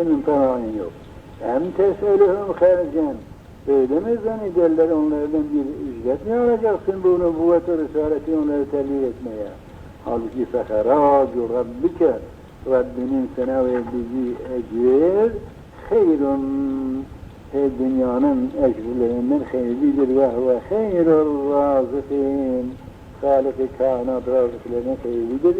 Senin paran yok. Hem teselühüm hercen. Öyle mi zannederler onlardan bir ücret mi alacaksın bu ve risaleti onları tebliğ etmeye? Halbuki feherâcu rabbike Rabbinin sana verdiği ecir hayrun ey dünyanın ecirlerinden hayırlıdır ve huve hayrul razıkîn Halik-i kainat razıklarına hayırlıdır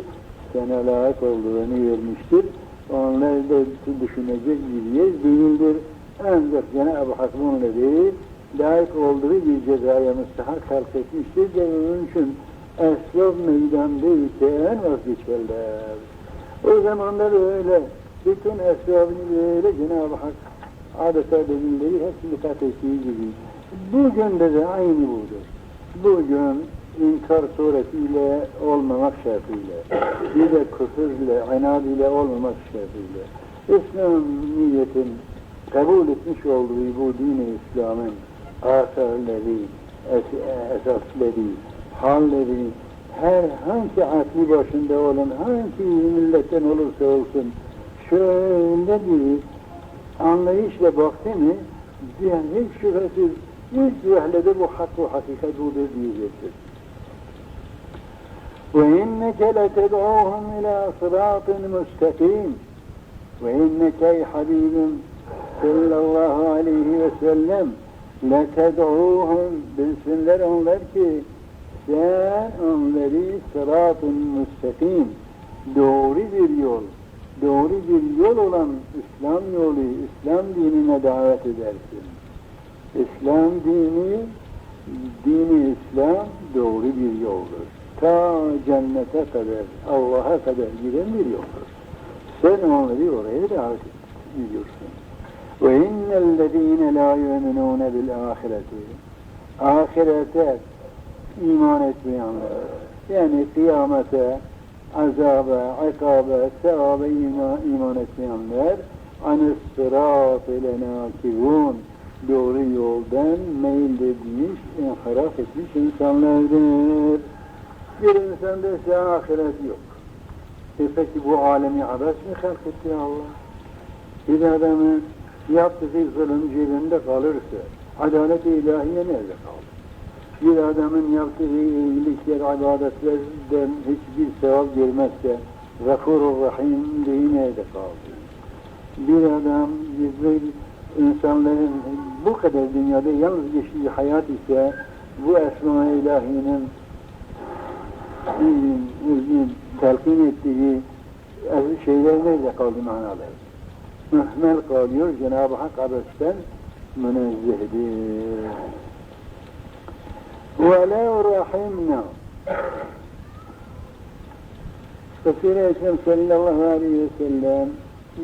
sana layık olduğunu vermiştir onlar da düşünecek yer değildir ancak Cenab-ı Hak bunları layık olduğu bir cezaya müstahak halk etmiştir de onun için esraf meydandayken vazgeçerler. O zamanlar öyle bütün esrafını böyle Cenab-ı Hak adeta delilleri hepsini kat ettiği gibi. Bugün de, de aynı budur. Bugün inkar suretiyle olmamak şartıyla, bir de küfürle, inad ile olmamak şartıyla, İslamiyet'in kabul etmiş olduğu bu din-i İslam'ın asarları, es- esasları, halleri, herhangi aklı başında olan hangi milletten olursa olsun şöyle bir anlayışla baktı mı yani hiç şüphesiz ilk vehlede bu hak ve hakikat budur diyecektir. وإنك لتدعوهم إلى صراط مستقيم وإنك أي حبيب صلى الله عليه وسلم لتدعوهم bilsinler onlar ki sen onları sırat-ı müstakim doğru bir yol doğru bir yol olan İslam yolu İslam dinine davet edersin İslam dini dini İslam doğru bir yoldur ta cennete kadar Allah'a kadar giden bir yoldur. Sen onları oraya davet ediyorsun. Ve innellezine la yu'minune bil ahireti ahirete iman etmeyenler yani kıyamete azaba, ikabe, sevaba iman, iman etmeyenler anis sırat ile nakivun doğru yoldan meyledmiş, inhiraf etmiş insanlardır. Bir insanda ise ahiret yok. E peki bu alemi abes mi halk etti Allah? Bir adamın yaptığı zulüm cebinde kalırsa, adalet-i ilahiye nerede kaldı? Bir adamın yaptığı iyilikler, ibadetlerden hiçbir sevap görmezse, Gafurur Rahim diye nerede kaldı? Bir adam, bir insanların bu kadar dünyada yalnız geçtiği hayat ise, bu Esma-i İlahi'nin telkin ettiği şeyler nerede kaldı manalar? Mühmel kalıyor, Cenab-ı Hak abesten münezzehdir. وَلَوْ رَحِمْنَا Resul-i Ekrem sallallahu aleyhi ve sellem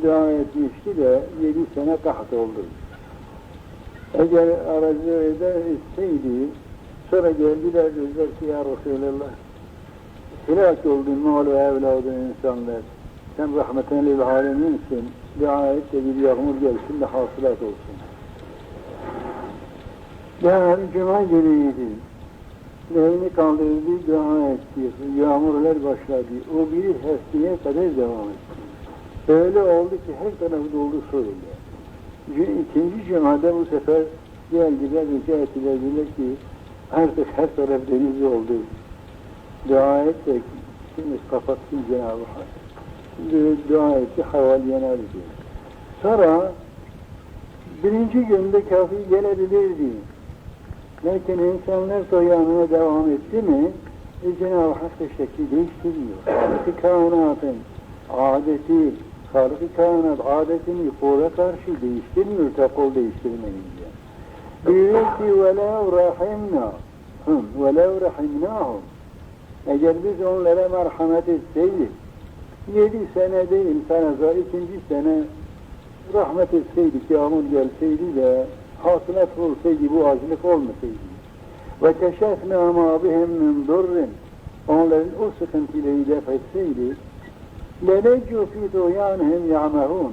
dua etmişti de yedi sene kaht oldu. Eğer aracı eder etseydi sonra geldiler dediler ki ya Resulallah helak oldun mal ve evladı insanlar sen rahmeten lil aleminsin dua et de bir yağmur gelsin de hasılat olsun. Yani cuma günüydü. Neyini kaldırdı, dua etti. Yağmurlar başladı. O bir haftaya kadar devam etti. Öyle oldu ki her tarafı doldu suyla. İkinci cumada bu sefer geldiler, rica ettiler, dediler ki artık her taraf deniz oldu dua et de şimdi kapatsın Cenab-ı Hak. Şimdi dua etti, haval yener diyor. Sara birinci günde kafi gelebilirdi. Lakin insanlar soyanına devam etti mi, e, Cenab-ı Hak da şekli değiştiriyor. Halık-ı kainatın adeti, halık kainat adetini kuvve karşı değiştirmiyor, takol değiştirmeyin diye. Büyük ki velev rahimna hum velev rahimnahum eğer biz onlara merhamet etseydik, yedi sene değil, faraza ikinci sene rahmet etseydik, yağmur gelseydi de hasılat olsaydı bu acılık olmasaydı. Ve keşefna ma bihim min durrin onların o sıkıntıyla def etseydi lelecu fi tuğyanihim ya'mehun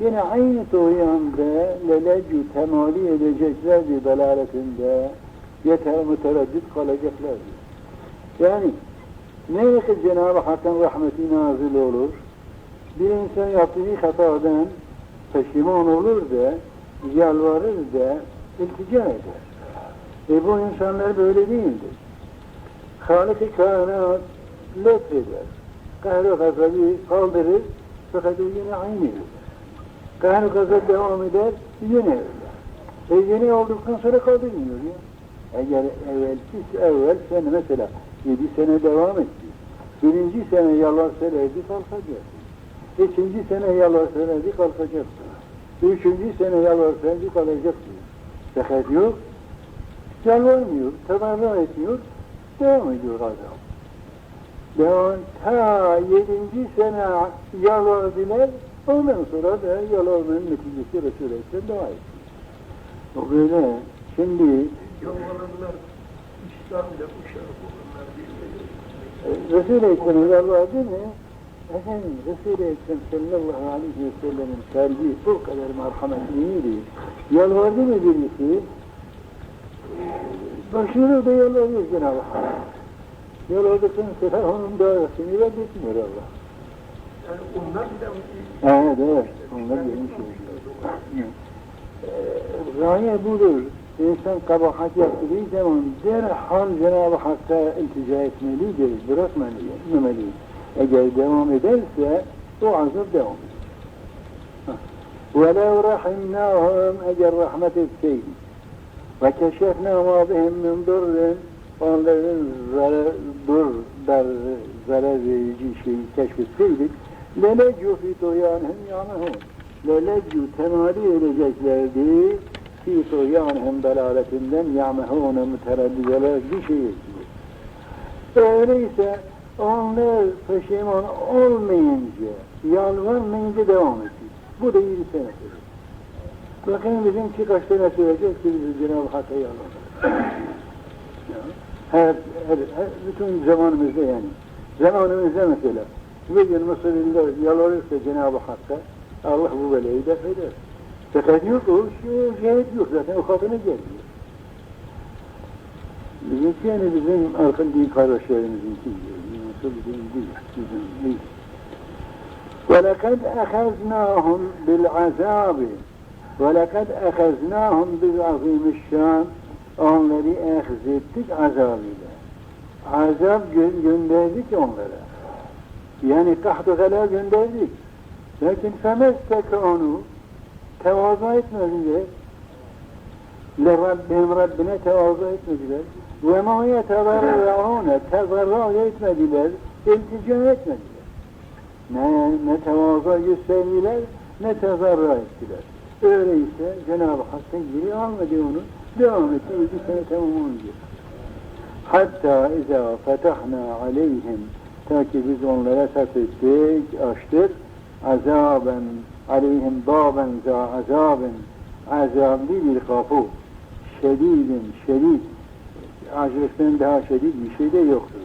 yine aynı tuğyanda lelecu temali edeceklerdi dalaletinde yeter mütereddit kalacaklardı. Yani ne yakın Cenab-ı Hakk'ın rahmeti nazil olur bir insan yaptığı hatadan peşiman olur da, yalvarır da, iltica eder. E bu insanlar böyle değildir. Halik-i kainat lütfeder. Kahri gazabı kaldırır, fakat yine aynı ölür. Kahri gazap devam eder, yine ölür. E yine olduktan sonra kaldırmıyor ya. Eğer evvelki evvel sen mesela yedi sene devam etti. Birinci sene yalarsalardı kalkacaktı. İkinci sene yalarsalardı kalkacaktı. Üçüncü sene yalarsalardı kalacaktı. Fakat yok, yalvarmıyor, tedarra etmiyor, devam ediyor adam. Devam, ta yedinci sene yalvardılar, ondan sonra da yalvarmanın neticesi Resul-i Ekrem dua etti. O böyle, şimdi Yalvarırlar, İslam'da uşak olurlar e, Resul-i Ekrem'e yalvardı mı? Efendim Resul-i Ekrem sallallahu aleyhi ve sellemin kalbi bu kadar merhametliydi. Yalvardı mı birisi? Başını da yalvarıyor Cenab-ı Hak. Yalvardıktan sonra onun duasını reddetmiyor Allah. Yani onlar bile Evet, evet. Onlar gelmiş oluyor. Gaye budur İnsan kabahat yaptığı zaman derhal Cenab-ı Hakk'a iltica etmelidir, bırakmamalı. Eğer devam ederse o azap devam eder. وَلَوْ رَحِمْنَاهُمْ Eğer rahmet etseydik وَكَشَفْنَا مَا بِهِمْ مِنْ ضُرٍّ Onların zarar, dur, dar, zarar verici şeyi keşfetseydik لَلَجُّ فِي طُغْيَانِهِمْ يَعْمَهُونَ لَلَجُّ temali edeceklerdi fi tuğyanihim dalaletinden ya'mehûne mütereddideler bir şey ekiyor. Öyleyse onlar peşiman olmayınca, yalvarmayınca devam ediyor. Bu da iyi bir senedir. Bakın bizimki kaç tane sürecek ki biz Cenab-ı Hakk'a yalvarır. her, her, her, bütün zamanımızda yani. Zamanımızda mesela bir gün Mısırlılar yalvarırsa Cenab-ı Hakk'a Allah bu belayı def eder. Fakat yok o şey, şehit yok zaten o kadına gelmiyor. Bizimki yani bizim arkın din kardeşlerimizinki nasıl bizim değil, bizim değil. وَلَقَدْ أَخَذْنَاهُمْ بِالْعَذَابِ وَلَقَدْ أَخَذْنَاهُمْ بِالْعَظِيمِ الشَّانِ Onları ehzettik azabıyla. Azap gö gönderdik onlara. Yani kahtu gala gönderdik. Lakin femestekanu tevazu etmediler. Rabbim Rabbine tevazu etmediler. Ve ma yetevarraune tezarra etmediler. İltica etmediler. Ne, ne tevazu gösterdiler ne tezarra ettiler. Öyleyse Cenab-ı Hakk'ın geri almadı onu. Devam etti. Üç sene tamam olunca. Hatta izâ fetahna aleyhim ta ki biz onlara fethettik, açtık azaben aleyhim baben za azaben azabli bir kapı şedidin şedid acılıktan daha şedid bir şey de yoktur.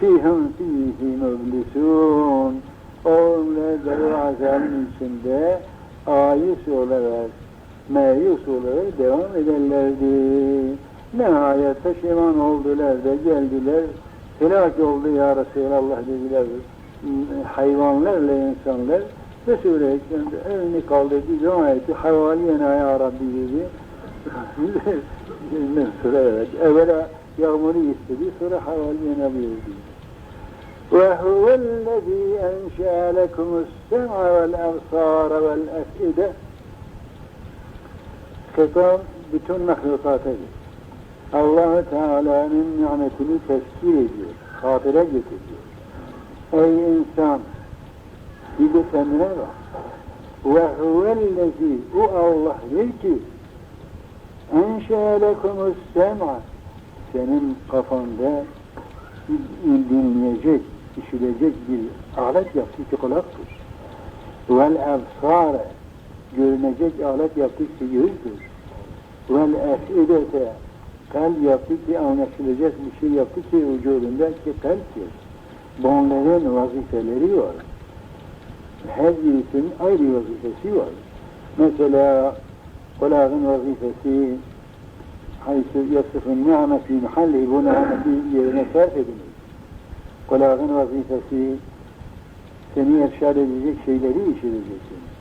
fihim fihi müblisun onlar da azabın içinde ayus olarak meyus olarak devam ederlerdi. Nihayet peşiman oldular da geldiler. Helak oldu ya Resulallah dediler. Hayvanlarla insanlar Resul-i Ekrem de elini kaldırdı, dua etti, havaliyena ya Rabbi dedi. Ondan sonra evet, evvela yağmuru istedi, sonra havaliyena buyurdu. وَهُوَ الَّذ۪ي اَنْشَأَ لَكُمُ السَّمْعَ وَالْاَبْصَارَ وَالْاَفْئِدَةِ Kitap bütün mahlukatadır. allah Teala'nın nimetini tezkir ediyor, hatire getiriyor. Ey insan, bir de kendine bak. Ve huvellezi, o Allah'dır ki, enşe'e lekumus sem'a, senin kafanda dinleyecek, işilecek bir alet yaptı ki kulaktır. Vel ebsare, görünecek alet yaptı ki yüzdür. Vel efidete, kalp yaptı ki anlaşılacak bir şey yaptı ki vücudunda ki kalptir. Bunların vazifeleri var. هذه أي وظيفة سوى مثلا ولا من وظيفة حيث يصف النعمة في محله ونعمة مفاسد ولا من وظيفتي seni شيء لديه شيء لديه